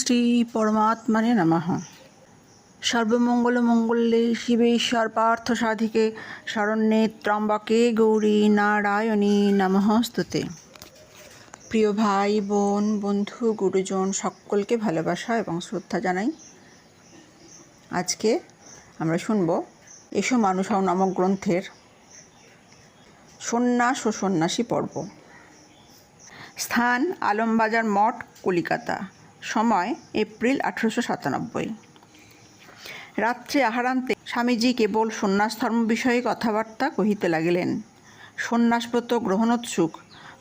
শ্রী পরমাত্মানে নমঃ। সর্বমঙ্গল মঙ্গলে শিবে সর্বার্থ সাধিকে, শরণ্যে ত্রম্বকে গৌরী নারায়ণী নমঃস্তুতে প্রিয় ভাই, বোন, বন্ধু, গুরুজন, সকলকে ভালোবাসা এবং শ্রদ্ধা জানাই। আজকে আমরা শুনব এসো মানুষাও নামক গ্রন্থের সন্ন্যাস ও সন্ন্যাসী পর্ব। স্থান আলমবাজার মঠ, কলিকাতা। সময় এপ্রিল আঠেরোশো সাতানব্বই। রাত্রে আহারান্তে স্বামীজি কেবল সন্ন্যাস ধর্ম বিষয়ে কথাবার্তা কহিতে লাগিলেন। সন্ন্যাসব্রত গ্রহণোৎসুক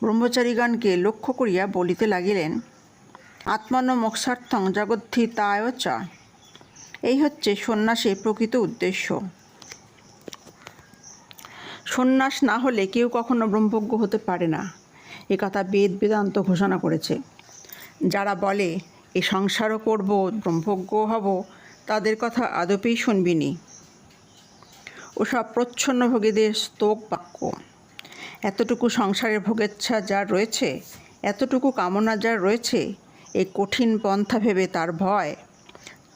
ব্রহ্মচারীগণকে লক্ষ্য করিয়া বলিতে লাগিলেন, আত্মন মোক্ষার্থং জগদ্ধিতায় চ। এই হচ্ছে সন্ন্যাসের প্রকৃত উদ্দেশ্য। সন্ন্যাস না হলে কেউ কখনো ব্রহ্মজ্ঞ হতে পারে না। এ কথা বেদ বেদান্ত ঘোষণা করেছে। যারা বলে এ সংসারও করব ব্রহ্মজ্ঞ হব, তাদের কথা আদপেই শুনবিনি ওসব প্রচ্ছন্ন ভোগীদের স্তোক বাক্য। এতটুকু সংসারের ভোগেচ্ছা যার রয়েছে, এতটুকু কামনা যার রয়েছে এই কঠিন পন্থা ভেবে তার ভয়।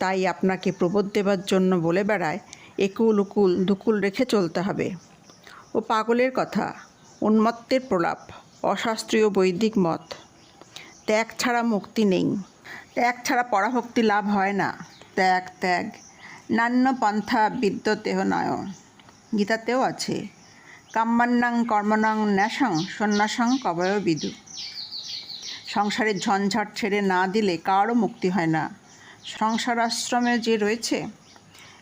তাই আপনাকে প্রবোধ দেবার জন্য বলে বেড়ায়, একুল উকুল দুকুল রেখে চলতে হবে। ও পাগলের কথা, উন্মত্তের প্রলাপ, অশাস্ত্রীয় বৈদিক মত। ত্যাগ ছাড়া মুক্তি নেই। ত্যাগ ছাড়া পরাভক্তি লাভ হয় না। ত্যাগ ত্যাগ। নান্য পন্থা বিদ্য বিদ্যতেহ নয়। গীতাতেও আছে, কাম্মান্নাং কর্মনাং ন্যাসাং সন্ন্যাসাং কবয় বিদু। সংসারের ঝঞ্ঝাট ছেড়ে না দিলে কারও মুক্তি হয় না। সংসার আশ্রমে যে রয়েছে,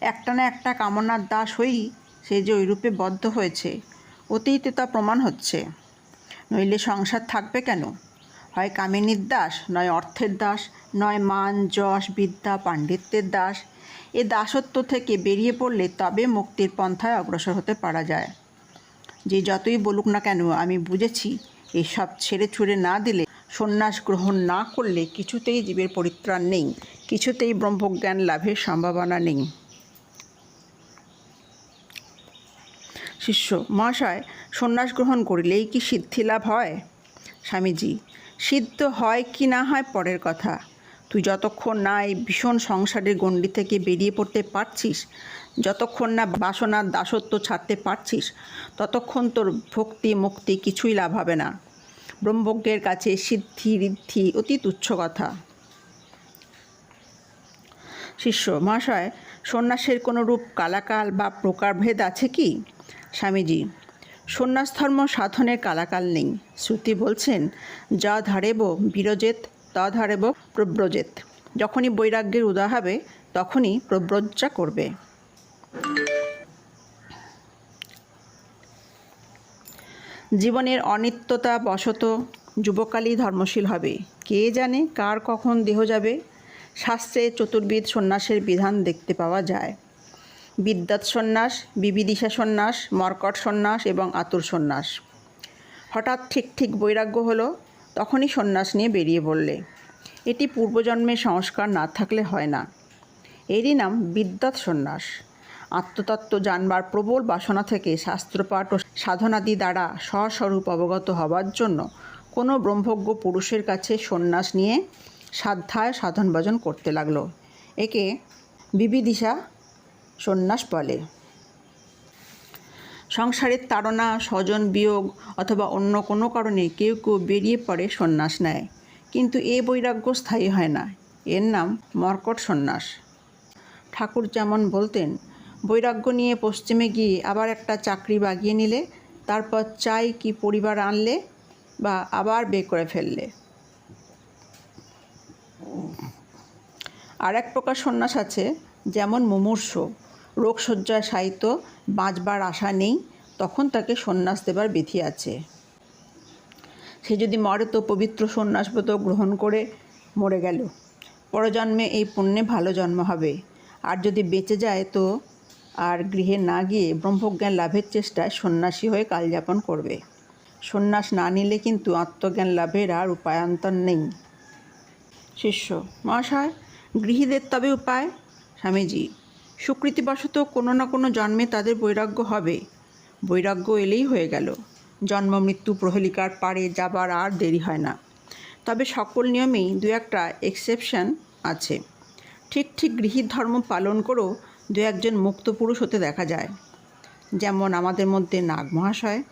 একটা না একটা কামনার দাস হয়েই সে যে ওইরূপে বদ্ধ হয়েছে, অতীতে তা প্রমাণ হচ্ছে। নইলে সংসার থাকবে কেন? হয় কামিনীর দাস, নয় অর্থের দাস, নয় মান, যশ, বিদ্যা, পাণ্ডিত্যের দাস। এ দাসত্ব থেকে বেরিয়ে পড়লে তবে মুক্তির পন্থায় অগ্রসর হতে পারা যায়। যে যতই বলুক না কেন, আমি বুঝেছি, এসব ছেড়ে ছুড়ে না দিলে, সন্ন্যাস গ্রহণ না করলে কিছুতেই জীবের পরিত্রাণ নেই, কিছুতেই ব্রহ্মজ্ঞান লাভের সম্ভাবনা নেই। শিষ্য, মহাশয়, সন্ন্যাস গ্রহণ করিলেই কি সিদ্ধি লাভ হয়? স্বামীজি, সিদ্ধ হয় কি না হয় পরের কথা। তুই যতক্ষণ না এই ভীষণ সংসারের গণ্ডি থেকে বেরিয়ে পড়তে পারছিস, যতক্ষণ না বাসনার দাসত্ব ছাড়তে পারছিস, ততক্ষণ তোর ভক্তি মুক্তি কিছুই লাভ হবে না। ব্রহ্মজ্ঞের কাছে সিদ্ধি, ঋদ্ধি অতি তুচ্ছ কথা। শিষ্য, মহাশয়, সন্ন্যাসের কোনো রূপ কালাকাল বা প্রকারভেদ আছে কি? স্বামীজি সন্ন্যাস ধর্ম সাধনের কালাকাল নেই। শ্রুতি বলছেন, যা ধারেব বিরজেত, তা ধারেব প্রব্রজেত। যখনই বৈরাগ্যের উদয় হবে, তখনই প্রব্রজ্জা করবে। জীবনের অনিত্যতা বশত যুবকালই ধর্মশীল হবে। কে জানে কার কখন দেহ যাবে? শাস্ত্রে চতুর্বিধ সন্ন্যাসের বিধান দেখতে পাওয়া যায়। বিদ্যাত সন্ন্যাস, বিবিদিশা সন্ন্যাস, মর্কট সন্ন্যাস এবং আতুর সন্ন্যাস। হঠাৎ ঠিক ঠিক বৈরাগ্য হলো, তখনই সন্ন্যাস নিয়ে বেরিয়ে পড়লে। এটি পূর্বজন্মের সংস্কার না থাকলে হয় না। এরই নাম বিদ্যাত সন্ন্যাস। আত্মতত্ত্ব জানবার প্রবল বাসনা থেকে শাস্ত্রপাঠ ও সাধনাদি দ্বারা স্বস্বরূপ অবগত হবার জন্য কোনো ব্রহ্মজ্ঞ পুরুষের কাছে সন্ন্যাস নিয়ে সাধ্যায় সাধন ভজন করতে লাগল। একে বিবিদিশা সন্ন্যাস বলে। সংসারের তাড়না, স্বজন বিয়োগ অথবা অন্য কোনো কারণে কেউ কেউ বেরিয়ে পড়ে সন্ন্যাস নেয় কিন্তু এ বৈরাগ্য স্থায়ী হয় না। এর নাম মর্কট সন্ন্যাস। ঠাকুর যেমন বলতেন, বৈরাগ্য নিয়ে পশ্চিমে গিয়ে আবার একটা চাকরি বাগিয়ে নিলে, তারপর চাই কি পরিবার আনলে বা আবার বে করে ফেললে? আর এক প্রকার সন্ন্যাস আছে যেমন মুমূর্ষ, রোগশয্যায় সাহিত্য বাঁচবার আশা নেই, তখন তাকে সন্ন্যাস দেবার বিধি আছে। সে যদি মরে তো পবিত্র সন্ন্যাসব্রত গ্রহণ করে মরে গেল। পরজন্মে এই পুণ্যে ভালো জন্ম হবে। আর যদি বেঁচে যায় তো আর গৃহে না গিয়ে ব্রহ্মজ্ঞান লাভের চেষ্টায় সন্ন্যাসী হয়ে কালযাপন করবে। সন্ন্যাস না নিলে কিন্তু আত্মজ্ঞান লাভের আর উপায়ান্তর নেই। শিষ্য, মহাশয়, গৃহীদের তবে উপায়? স্বামীজি, সুকৃতিবশত কোনো না কোনো জন্মে তাদের বৈরাগ্য হবে। বৈরাগ্য এলেই হয়ে গেল। জন্ম, মৃত্যু প্রহেলিকার পারে যাবার আর দেরি হয় না। তবে সকল নিয়মেই দু একটা এক্সেপশন আছে। ঠিক ঠিক গৃহীর ধর্ম পালন করেও দু একজন মুক্ত পুরুষ হতে দেখা যায়। যেমন আমাদের মধ্যে নাগ মহাশয়